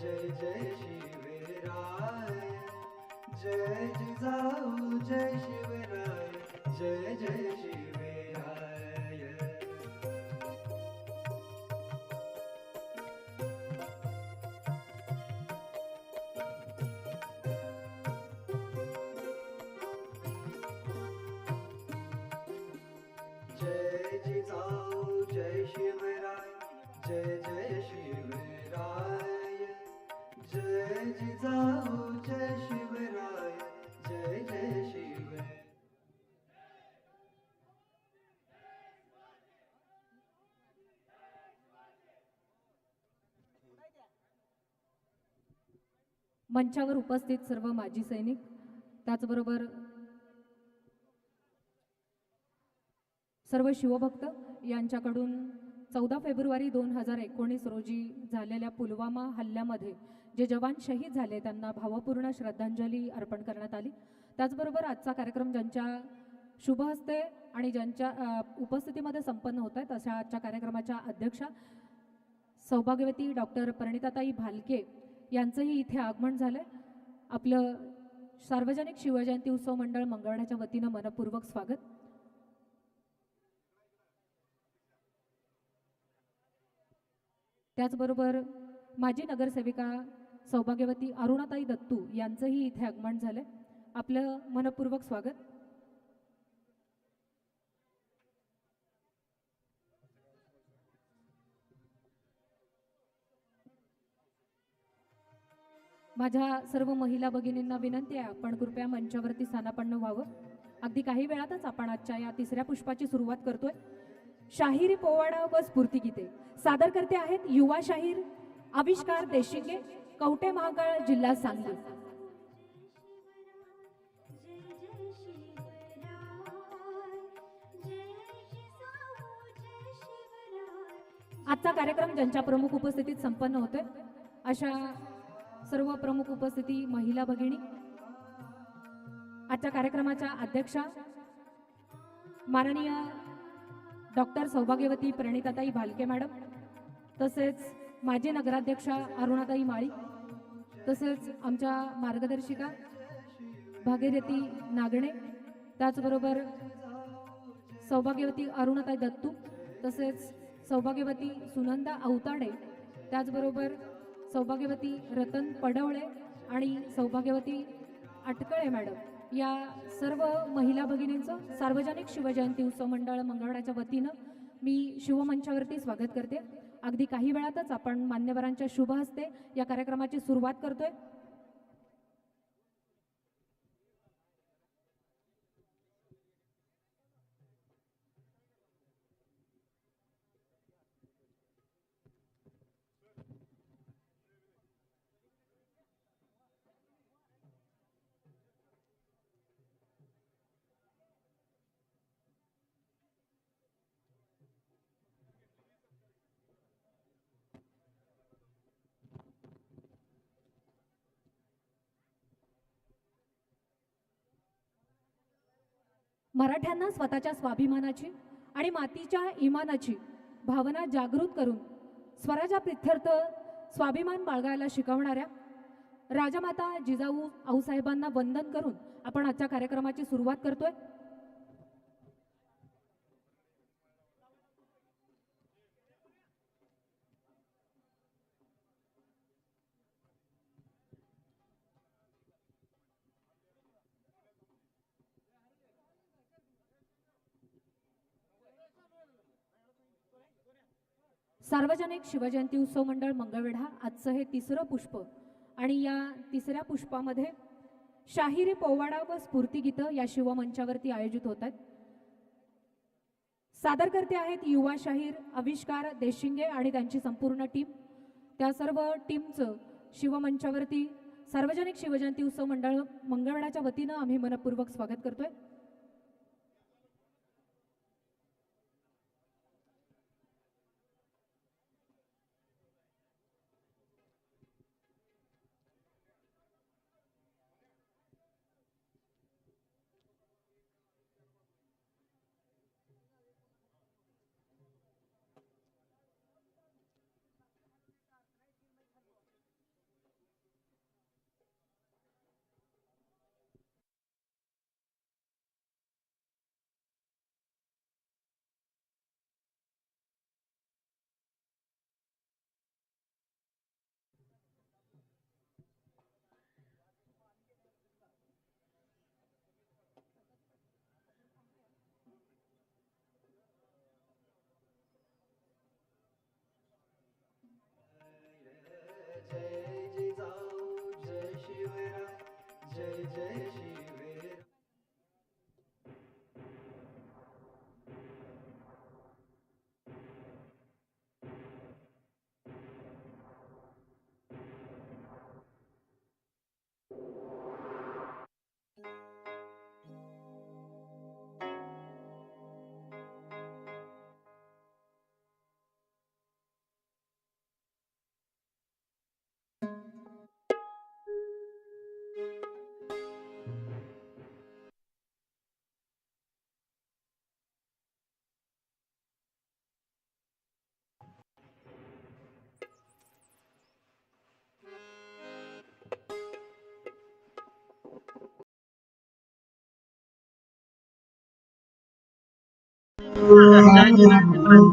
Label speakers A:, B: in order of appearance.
A: जय जय शिवराय जय जिजाऊ जय शिवराय जय जय शिवराय जय जिजाऊ जय शिवराय जय जय शिवराय जय जिजाऊ जय शिवराय जय जय शिव
B: मंचावर उपस्थित सर्व माजी सैनिक त्याचबरोबर सर्व शिवभक्त यांच्याकडून चौदा फेब्रुवारी दोन हजार एकोणीस रोजी झालेल्या पुलवामा हल्ल्यामध्ये जे जवान शहीद झाले त्यांना भावपूर्ण श्रद्धांजली अर्पण करण्यात आली. त्याचबरोबर आजचा कार्यक्रम ज्यांच्या शुभ हस्ते आणि ज्यांच्या उपस्थितीमध्ये संपन्न होत आहेत अशा आजच्या कार्यक्रमाच्या अध्यक्षा सौभाग्यवती डॉक्टर परिणिताताई भालके यांचंही इथे आगमन झालं आपलं सार्वजनिक शिवजयंती उत्सव मंडळ मंगळण्याच्या वतीनं मनपूर्वक स्वागत. त्याचबरोबर माजी नगरसेविका सौभाग्यवती अरुणाताई दत्तू यांचंही इथे आगमन झालंय. आपलं मनपूर्वक स्वागत. माझ्या सर्व महिला भगिनींना विनंती आहे आपण कृपया मंचावरती स्थानापन्न व्हावं. अगदी काही वेळातच आपण आजच्या या तिसऱ्या पुष्पाची सुरुवात करतोय. शाहिरी पोवाडा व स्फूर्तिगीते. सादर करते आहेत युवा शाहीर आविष्कार देशिंगे कवटे महाकाळ जिल्हा सांगली. आजचा कार्यक्रम ज्यांच्या प्रमुख उपस्थितीत संपन्न होतोय अशा सर्व प्रमुख उपस्थिती महिला भगिनी आजच्या कार्यक्रमाच्या अध्यक्षा माननीय डॉक्टर सौभाग्यवती प्रणिताताई भालके मॅडम तसेच माजी नगराध्यक्षा अरुणाताई माळी तसेच आमच्या मार्गदर्शिका भागीरथी नागणे त्याचबरोबर सौभाग्यवती अरुणताई दत्तू तसेच सौभाग्यवती सुनंदा अवताडे त्याचबरोबर सौभाग्यवती रतन पडवळे आणि सौभाग्यवती अटकळे मॅडम. या सर्व महिला भगिनींचं सार्वजनिक शिवजयंती उत्सव मंडळ मंगळवारच्या वतीनं मी शिवमंचावरती स्वागत करते. अगदी काही वेळातच आपण मान्यवरांच्या शुभ हस्ते या कार्यक्रमाची सुरुवात करतोय. मराठ्यांना स्वतःच्या स्वाभिमानाची आणि मातीच्या इमानाची भावना जागृत करून स्वराज्या प्रित्यर्थ स्वाभिमान बाळगायला शिकवणाऱ्या राजमाता जिजाऊ आऊसाहेबांना वंदन करून आपण आजच्या कार्यक्रमाची सुरुवात करतोय. सार्वजनिक शिवजयंती उत्सव मंडळ मंगळवेढा आजचं हे तिसरं पुष्प. आणि या तिसऱ्या पुष्पामध्ये शाहिरी पोवाडा व स्फूर्तिगीतं या शिवमंचावरती आयोजित होत आहेत. सादर करते आहेत युवा शाहीर आविष्कार देशिंगे आणि त्यांची संपूर्ण टीम. त्या सर्व टीमचं शिवमंचावरती सार्वजनिक शिवजयंती उत्सव मंडळ मंगळवेढाच्या वतीनं आम्ही मनपूर्वक स्वागत करतोय.
C: जय जय